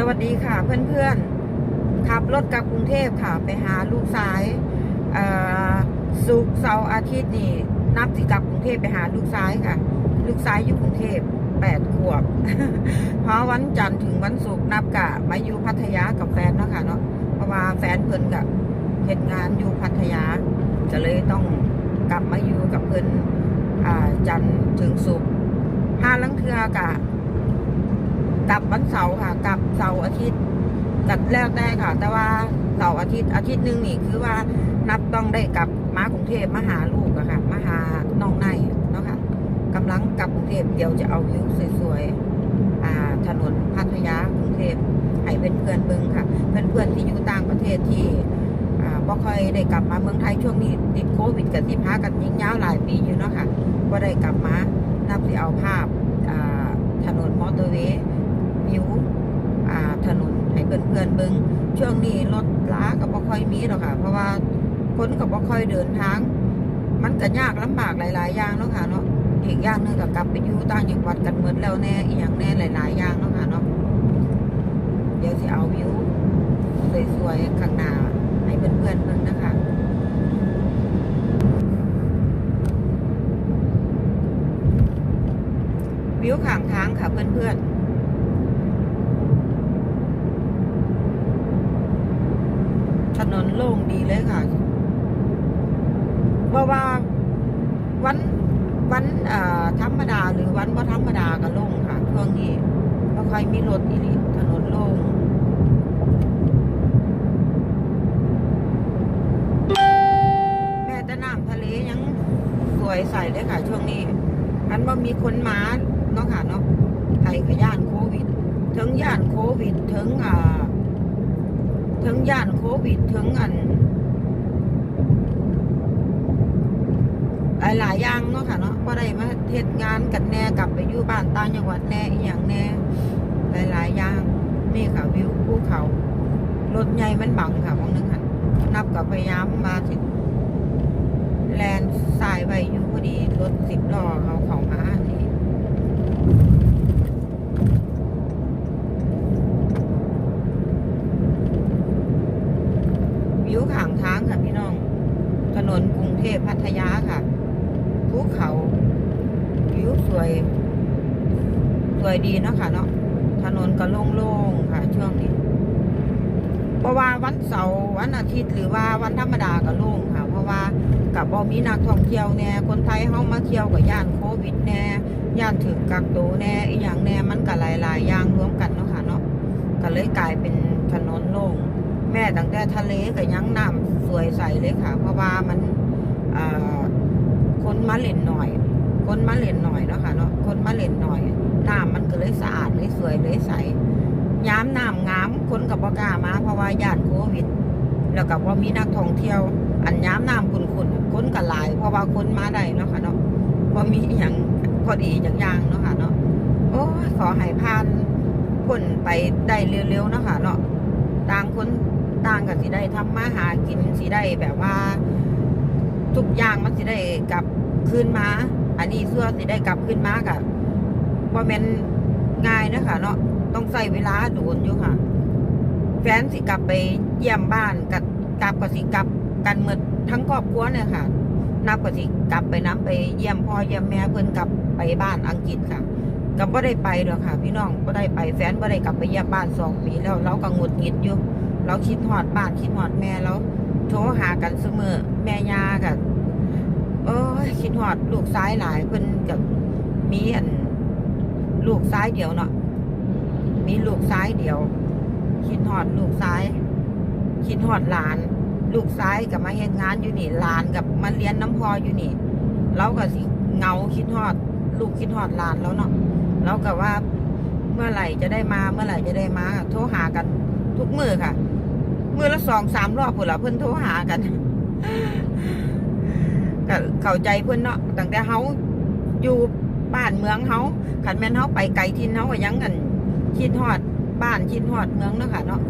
สวัสดีค่ะเพื่อนๆ ขับรถกลับกรุงเทพค่ะ ไปหาลูกสายอ่อสุกเสาร์อาทิตย์นี่ นับสิกลับกรุงเทพไปหาลูกสายค่ะ ลูกสายอยู่กรุงเทพแปดขวบ เพราะวันจันทร์ถึงวันศุกร์นับกะมาอยู่พัทยากับแฟนเนาะค่ะเนาะเพราะว่าแฟนเพิ่อนกับเหตุงานอยู่พัทยา จะเลยต้องกลับมาอยู่กับเพิ่นอ่าจันทร์ถึงศุกร์ห้าลังเทือกะ กลับวันเสาร์ค่ะกลับเสาร์อาทิตย์กลับแล้วได้ค่ะ แต่ว่าเสาร์อาทิตย์อาทิตย์หนึ่งนี่คือว่านับต้องได้กลับมากรุงเทพมาหาลูกอะค่ะมาหาน้องในเนาะค่ะกำลังกลับกรุงเทพเดี๋ยวจะเอาวิวสวยๆถนนพัทยากรุงเทพให้เป็นเพื่อนๆเบิ่งค่ะ เพื่อนๆที่อยู่ต่างประเทศที่อ่าบ่ค่อยได้กลับมาเมืองไทยช่วงนี้ติดโควิดกับสิพากันยิงยาวหลายปีอยู่เนาะค่ะก็ได้กลับมานับสิเอาภาพถนนมอเตอร์เวย์ วิวอ่าถนนให้ เบิงช่วงนี้รถล้าก็บ่ค่อยมีหรอกค่ะ เพราะว่าคนก็บ่ค่อยเดินทาง มันก็ยากลำบากหลาย ๆ อย่างเนาะค่ะเนาะอีกอย่างหนึงก็กลับไปอยู่ต่างจังหวัดกันหมดแล้วแน่อีกอย่างแน่หลาย ๆ อย่างเนาะค่ะเนาะเดี๋ยวสิเอาวิวสวยๆข้างหน้าให้เพื่อนๆเบิ่งนะคะวิวข้างทางค่ะเพื่อนๆ ถ นนโล่งดีเลยค่ะ เพราะว่าวันวันธรรมดาหรือวันว่าธรรมดาก็โล่งค่ะช่วงนี้เพราใครมีรถอีหลีถนนโล่งแม่แต่น้ำทะเลยังสวยใสเลยค่ะ ช่วงนี้อันว่ามีคนมาเนาะค่ะเนาะไทยกับย่านโควิด ถึงย่านโควิด ถึงอ่า ถึงย่านโควิดถึงอันหลายหลายๆอย่างเนาะค่ะเนาะก็ได้มาเทศงานกันแน่กลับไปอยู่บ้านต่างจังหวัดแน่อีหยังแน่หลายหลายๆอย่างนี่ค่ะวิวภูเขา รถใหญ่มันบังค่ะมองนึงค่ะนับกับพยายามมาถึงแลนสายไว้อยู่พอดีรถสิบล้อเขาเขามานี่ วิวข้างทางค่ะพี่น้อง ถ นนกรุงเทพพัทยาค่ะภูเขาวิวสวย สวยดีเนาะค่ะเนาะถนนก็โล่งๆค่ะ ช่วงนี้เพราะว่าวันเสาร์วันอาทิตย์หรือว่าวันธรรมดาก็โล่งค่ะ เพราะว่ากับบ่มีนักท่องเที่ยวแน่คนไทยเฮามาเที่ยวกับย่านโควิดแน่ย่านถึงกักตัวแน่อีหยังแน่มันก็หลายๆอย่างรวมกันเนาะค่ะเนาะก็เลยกลายเป็นถนนโล่ง ตั้งแต่ทะเลก็ยังน้ำสวยใสเลยค่ะ เพราะว่ามันคนมาเล่นหน่อย คนมาเล่นหน่อยเนาะค่ะเนาะคนมาเล่นหน่อยน้ำมันก็เลยสะอาดเลยสวยเลยใสย้ำน้ำงามคนกับบ่กามาเพราะว่าย่านโควิด แล้วก็ว่ามีนักท่องเที่ยว อันย้ำน้ำคุณคุณคนก็หลาย เพราะว่าคนมาได้เนาะค่ะเนาะพอมีอย่างพอดีอย่างย่างเนาะค่ะเนาะโอ้ขอให้พานคนไปได้เร็วๆเนาะค่ะเนาะต่างคน ต่างกันสิได้ทำมาหากินสิได้แบบว่า ทุกอย่างมันสิได้กลับคืนมา อันนี้เสื้อสิได้กลับคืนมากับว่าแมนง่ายนะคะเนาะต้องใส่เวลาโดนอยู่ค่ะ แฟนสิกลับไปเยี่ยมบ้านกับกลับกับสิกลับกันหมดทั้งครอบครัวเนี่ยค่ะ นับกับสิกลับไปน้ำไปเยี่ยมพ่อเยี่ยมแม่เพิ่อนกลับไปบ้านอังกฤษค่ะก็บ่ได้ไปหรอกค่ะ พี่น้องบ่ได้ไปแฟนบ่ได้กลับไปเยี่ยมบ้านสองปีแล้วเราก็หงุดหงิดอยู่ เราคิดฮอดบ้านคิดฮอดแม่แล้วโทรหากันเสมอแม่ยากับเอ้คิดฮอดลูกซ้ายหลายเพิ่นกับมีอัน ลูกซ้ายเดียวเนาะมีลูกซ้ายเดียว คิดฮอดลูกซ้าย คิดฮอดหลาน ลูกซ้ายกับมาเฮ็ดงานอยู่นี่หลานกับมาเรียนน้ำพออยู่นี่เราก็สิเงาคิดฮอด ลูกคิดฮอดหลานแล้วเนาะเราก็ว่าเมื่อไหร่จะได้มาเมื่อไหร่จะได้มาโทรหากันทุกมือค่ะ มือละสองสามรอบพุ่นละเพื่อนโทรหากันก็เข้าใจเพื่อนเนาะตั้งแต่เขาอยู่บ้านเมืองเขาขันแม่นเขาไปไกลทินเขาก็ยังกันคิดฮอดบ้านคิดฮอดเมืองเนาะค่ะเนาะ